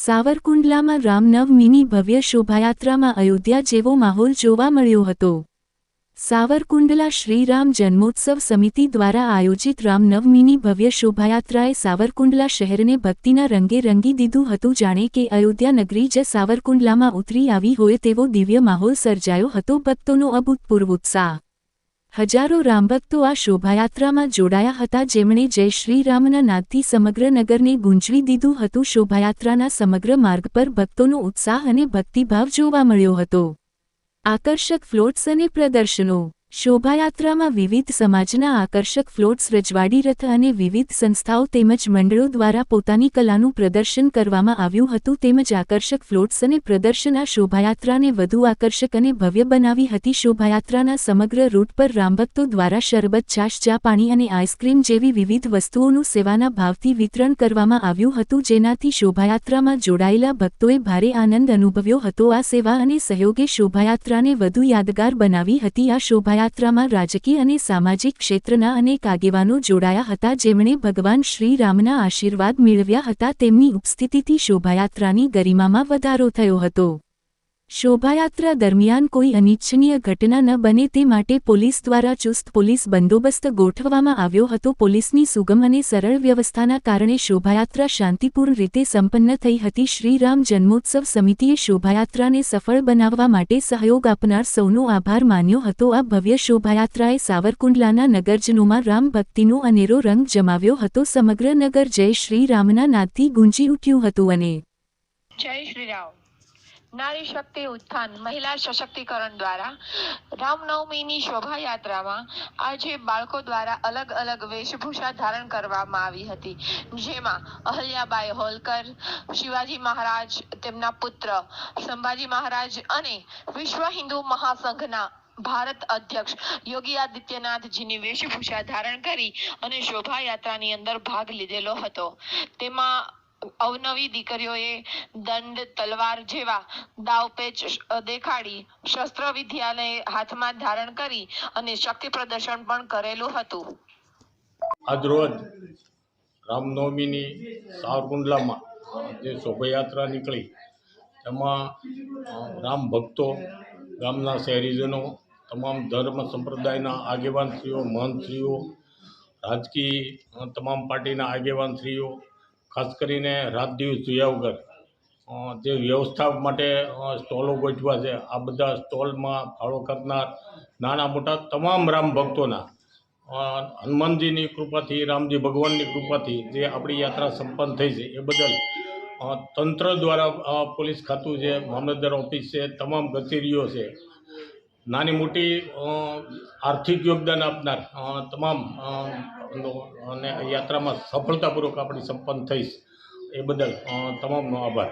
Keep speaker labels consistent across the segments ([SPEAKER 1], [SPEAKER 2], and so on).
[SPEAKER 1] સાવરકુંડલામાં રામનવમીની ભવ્ય શોભાયાત્રામાં અયોધ્યા જેવો માહોલ જોવા મળ્યો હતો. સાવરકુંડલા શ્રીરામ જન્મોત્સવ સમિતિ દ્વારા આયોજિત રામનવમીની ભવ્ય શોભાયાત્રાએ સાવરકુંડલા શહેરને ભક્તિના રંગે રંગી દીધું હતું. જાણે કે અયોધ્યા નગરી જ સાવરકુંડલામાં ઉતરી આવી હોય તેવો દિવ્ય માહોલ સર્જાયો હતો. ભક્તોનો અભૂતપૂર્વ ઉત્સાહ હજારો રામભક્તો આ શોભાયાત્રામાં જોડાયા હતા. જેમણે જય શ્રી રામના નાદથી સમગ્ર નગરને ગુંજવી દીધું હતું. શોભાયાત્રાના સમગ્ર માર્ગ પર ભક્તોનો ઉત્સાહ અને ભક્તિભાવ જોવા મળ્યો હતો. આકર્ષક ફ્લોટ્સ અને પ્રદર્શનો. શોભાયાત્રામાં વિવિધ સમાજના આકર્ષક ફ્લોટ્સ રજવાડી રથ અને વિવિધ સંસ્થાઓ તેમજ મંડળો દ્વારા પોતાની કલાનું પ્રદર્શન કરવામાં આવ્યું હતું તેમજ આકર્ષક ફ્લોટ્સ અને પ્રદર્શન આ શોભાયાત્રાને વધુ આકર્ષક અને ભવ્ય બનાવી હતી. શોભાયાત્રાના સમગ્ર રૂટ પર રામભક્તો દ્વારા શરબત, છાશ, ચા, પાણી અને આઈસ્ક્રીમ જેવી વિવિધ વસ્તુઓનું સેવાના ભાવથી વિતરણ કરવામાં આવ્યું હતું. જેનાથી શોભાયાત્રામાં જોડાયેલા ભક્તોએ ભારે આનંદ અનુભવ્યો હતો. આ સેવા અને સહયોગે શોભાયાત્રાને વધુ યાદગાર બનાવી હતી. આ શોભાયાત્રામાં રાજકીય અને સામાજિક ક્ષેત્રના અનેક આગેવાનો જોડાયા હતા. જેમણે ભગવાન શ્રીરામના આશીર્વાદ મેળવ્યા હતા. તેમની ઉપસ્થિતિથી શોભાયાત્રાની ગરિમામાં વધારો થયો હતો. શોભાયાત્રા દરમિયાન કોઈ અનિચ્છનીય ઘટના ન બને તે માટે પોલીસ દ્વારા ચુસ્ત પોલીસ બંદોબસ્ત ગોઠવવામાં આવ્યો હતો. પોલીસની સુગમ અને સરળ વ્યવસ્થાના કારણે શોભાયાત્રા શાંતિપૂર્ણ રીતે સંપન્ન થઈ હતી. શ્રીરામ જન્મોત્સવ સમિતિએ શોભાયાત્રાને સફળ બનાવવા માટે સહયોગ આપનાર સૌનો આભાર માન્યો હતો. આ ભવ્ય શોભાયાત્રાએ સાવરકુંડલાના નગરજનોમાં રામ ભક્તિનો અનેરો રંગ જમાવ્યો હતો. સમગ્ર નગર જય શ્રીરામના નાદથી ગુંજી ઉઠ્યું હતું અને
[SPEAKER 2] જય શ્રી રામ નારી શક્તિ ઉત્થાન, મહિલા સશક્તિકરણ દ્વારા રામનવમીની શોભાયાત્રામાં આજે બાળકો દ્વારા અલગ અલગ વેશભૂષા ધારણ કરવામાં આવી હતી. જેમાં અહલ્યાબાઈ હોલકર, શિવાજી મહારાજ, તેમના પુત્ર સંભાજી મહારાજ અને વિશ્વ હિન્દુ મહાસંઘના ભારત અધ્યક્ષ યોગી આદિત્યનાથજીની વેશભૂષા ધારણ કરી અને શોભાયાત્રાની અંદર ભાગ લીધેલો હતો. તેમાં અવનવી દીકરીઓએ દંડ, તલવાર જેવા દાવપેચ દેખાડી શસ્ત્ર વિદ્યાને હાથમાં ધારણ કરી અને શક્તિ પ્રદર્શન પણ કરેલું હતું.
[SPEAKER 3] આજરોજ રામનવમીની સાવરકુંડલામાં જે શોભાયાત્રા નીકળી. તેમાં રામ ભક્તો, ગામના શહેરીજનો, તમામ ધર્મ સંપ્રદાયના આગેવાનશ્રીઓ, મહંતશ્રીઓ, રાજકીય તમામ પાર્ટીના આગેવાનશ્રીઓ ખાસ કરીને રાત દિવસ જોયા વગર જે વ્યવસ્થા માટે સ્ટોલો ગોઠવા છે, આ બધા સ્ટોલમાં ફાળો કરનાર નાના મોટા તમામ રામ ભક્તોના હનુમાનજીની કૃપાથી, રામજી ભગવાનની કૃપાથી જે આપણી યાત્રા સંપન્ન થઈ છે, એ બદલ તંત્ર દ્વારા પોલીસ ખાતું છે, મામલતદાર ઓફિસ છે, તમામ કચેરીઓ છે, નાની મોટી આર્થિક યોગદાન આપનાર તમામ અને યાત્રામાં સફળતાપૂર્વક આપણી સંપન્ન થઈશ. એ બદલ તમામનો આભાર.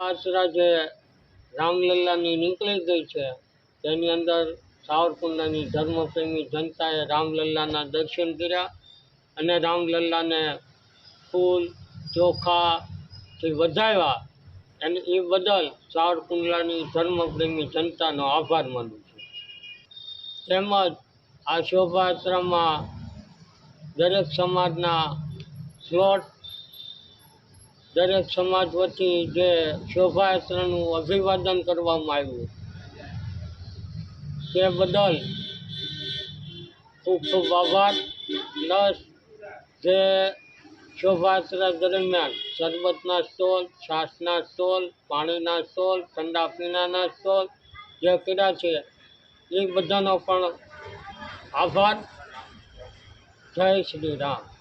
[SPEAKER 4] આશરા જે રામલલ્લાની નીકળી ગઈ છે. તેની અંદર સાવરકુંડલાની ધર્મપ્રેમી જનતાએ રામલલ્લાના દર્શન કર્યા અને રામલલ્લાને ફૂલ ચોખાથી વધાવ્યા. અને એ બદલ સાવરકુંડલાની ધર્મપ્રેમી જનતાનો આભાર માનું છું. તેમજ આ શોભાયાત્રામાં દરેક સમાજના સ્લોટ દરેક સમાજ વતી જે શોભાયાત્રાનું અભિવાદન કરવામાં આવ્યું. તે બદલ ખૂબ ખૂબ આભાર. પ્લસ જે શોભાયાત્રા દરમિયાન શરબતના સ્ટોલ, છાશના સ્ટોલ, પાણીના સ્ટોલ, ઠંડા પીણાના સ્ટોલ જે કર્યા છે, એ બધાનો પણ આભાર. જય શ્રી રામ